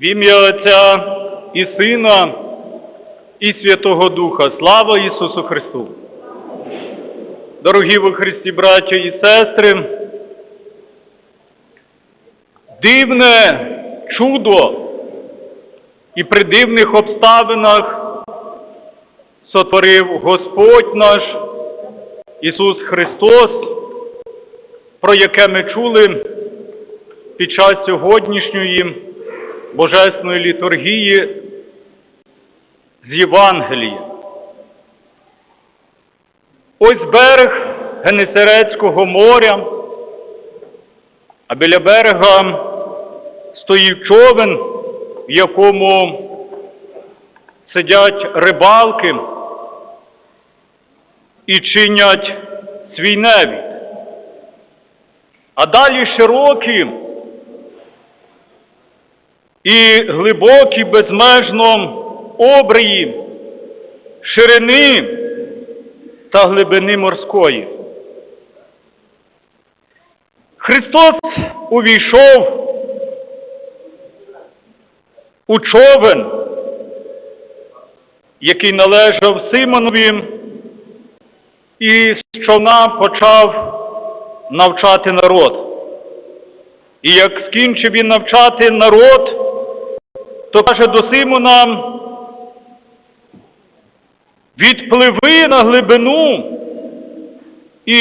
В ім'я Отця і Сина і Святого Духа. Слава Ісусу Христу! Дорогі во Христі, браття і сестри, дивне чудо і при дивних обставинах сотворив Господь наш Ісус Христос, про яке ми чули під час сьогоднішньої Божесної літургії з Євангелія. Ось берег Генесерецького моря, а біля берега стоїть човен, в якому сидять рибалки і чинять свій невід. А далі широкі і глибокі безмежно обрії, ширини та глибини морської. Христос увійшов у човен, який належав Симонові, і з човна почав навчати народ. І як скінчив він навчати народ, то каже до Симона, відпливи на глибину і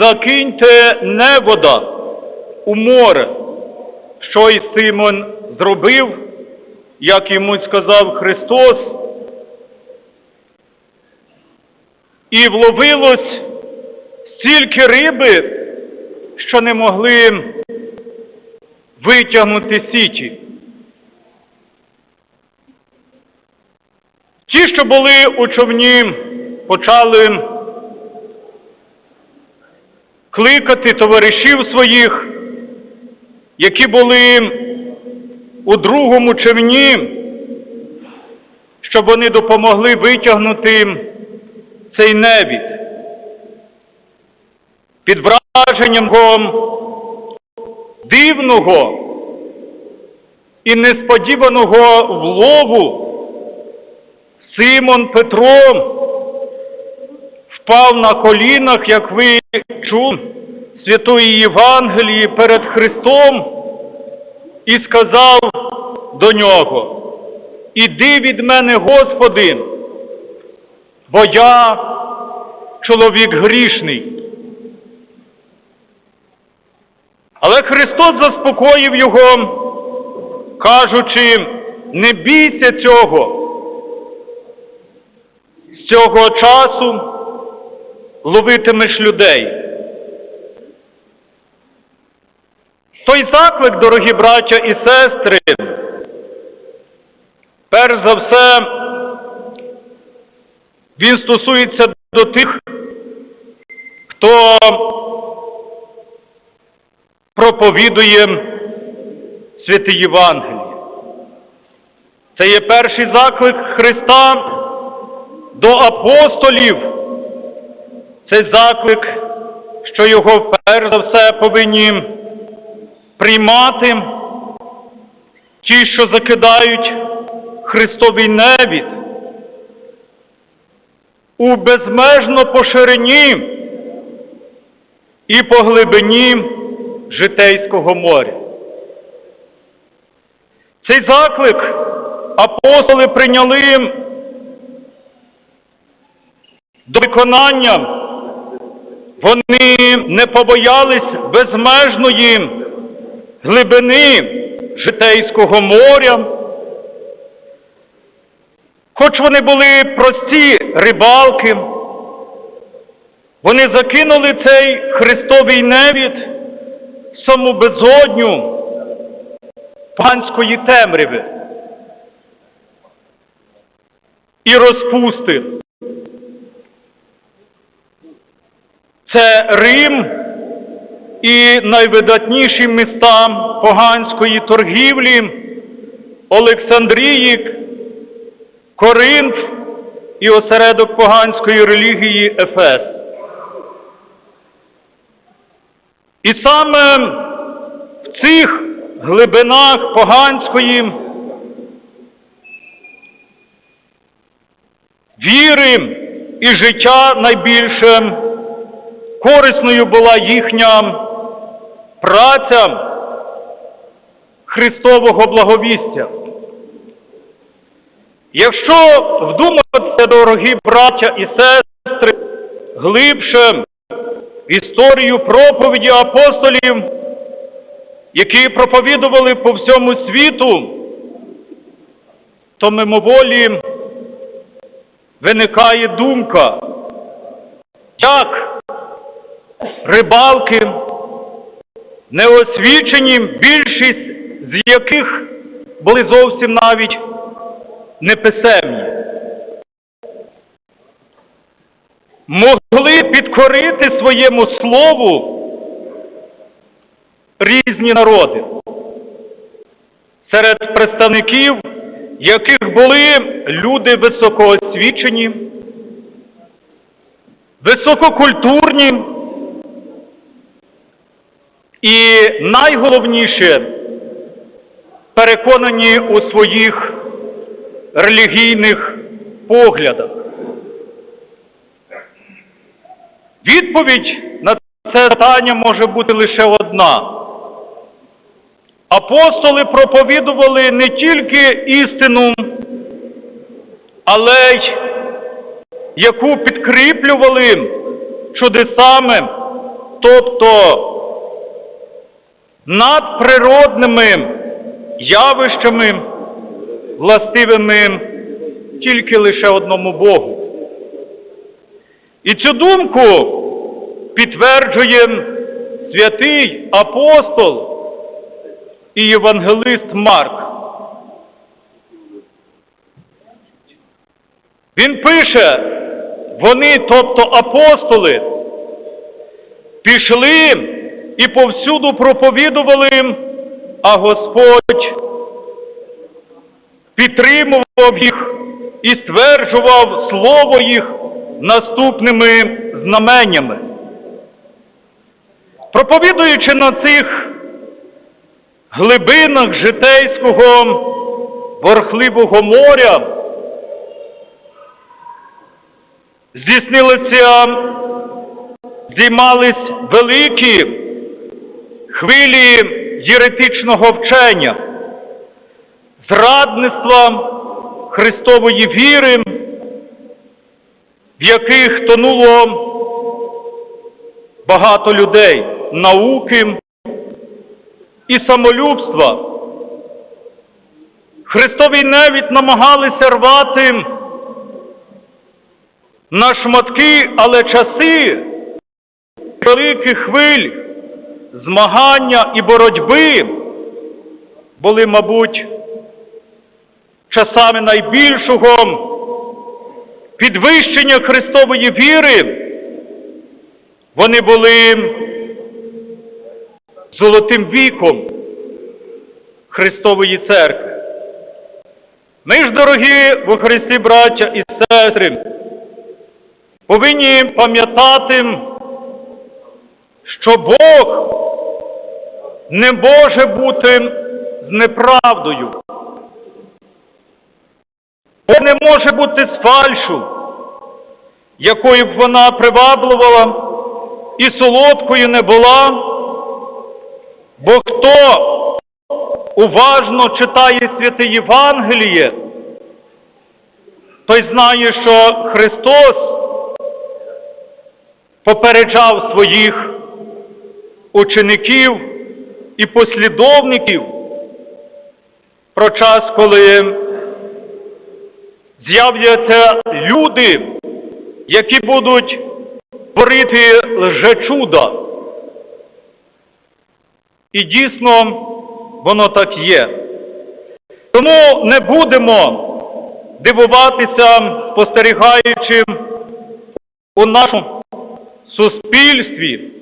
закиньте невода у море. Що й Симон зробив, як йому сказав Христос, і вловилось стільки риби, що не могли витягнути січі. Ті, що були у човні, почали кликати товаришів своїх, які були у другому човні, щоб вони допомогли витягнути цей невід. Під враженням го дивного і несподіваного влову Симон Петро впав на колінах, як ви чули Святої Євангелії перед Христом і сказав до нього, Іди від мене, Господи, бо я чоловік грішний. Але Христос заспокоїв його, кажучи, не бійся цього. Цього часу ловитимеш людей. Той заклик, дорогі браття і сестри, перш за все, він стосується до тих, хто проповідує святе Євангеліє. Це є перший заклик Христа до апостолів. Цей заклик, що його перш за все повинні приймати ті, що закидають Христовий невід у безмежно по ширині і по глибині житейського моря. Цей заклик апостоли прийняли до виконання. Вони не побоялись безмежної глибини житейського моря. Хоч вони були прості рибалки, вони закинули цей Христовий невід саму безодню панської темряви і розпусти. це Рим і найвидатніші міста поганської торгівлі, Олександріїк, Коринф і осередок поганської релігії Ефес. І саме в цих глибинах поганської віри і життя найбільше корисною була їхня праця Христового благовістя. Якщо вдуматися, дорогі браття і сестри, глибше в історію проповіді апостолів, які проповідували по всьому світу, то мимоволі виникає думка, як рибалки, неосвічені, більшість з яких були зовсім навіть неписемні, могли підкорити своєму слову різні народи, серед представників яких були люди високоосвічені, висококультурні і найголовніше переконані у своїх релігійних поглядах. Відповідь на це питання може бути лише одна. Апостоли проповідували не тільки істину, але й яку підкріплювали чудесами, тобто надприродними явищами, властивими тільки лише одному Богу. І цю думку підтверджує святий апостол і євангелист Марк. Він пише, вони, тобто апостоли, пішли і повсюду проповідували, а Господь підтримував їх і стверджував слово їх наступними знаменнями. Проповідуючи на цих глибинах житейського борхливого моря, здійснилися, здіймались великі хвилі єретичного вчення, зрадництва Христової віри, в яких тонуло багато людей, науки і самолюбства. Христові навіть намагалися рвати на шматки, але часи великих хвиль, змагання і боротьби були, мабуть, часами найбільшого підвищення Христової віри. Вони були золотим віком Христової церкви. Ми ж, дорогі в Христі браття і сестри, повинні пам'ятати, що Бог не може бути з неправдою. Бог не може бути з фальшу, якою б вона приваблювала і солодкою не була, бо хто уважно читає святе Євангеліє, той знає, що Христос попереджав своїх учеників і послідовників про час, коли з'являться люди, які будуть творити лжечуда. І дійсно воно так є. Тому не будемо дивуватися, спостерігаючи у нашому суспільстві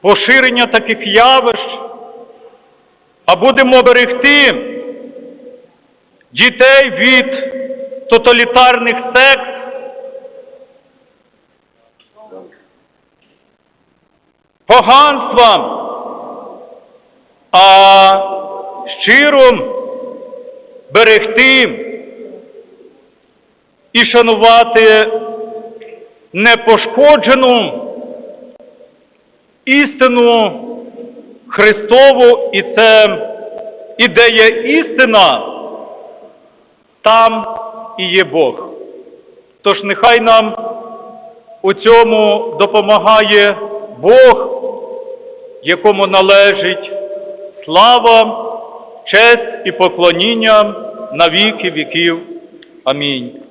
поширення таких явищ, а будемо берегти дітей від тоталітарних сект, поганства, а щиро берегти і шанувати непошкоджену істину Христову, і це і де є істина, там і є Бог. Тож нехай нам у цьому допомагає Бог, якому належить слава, честь і поклоніння на віки віків. Амінь.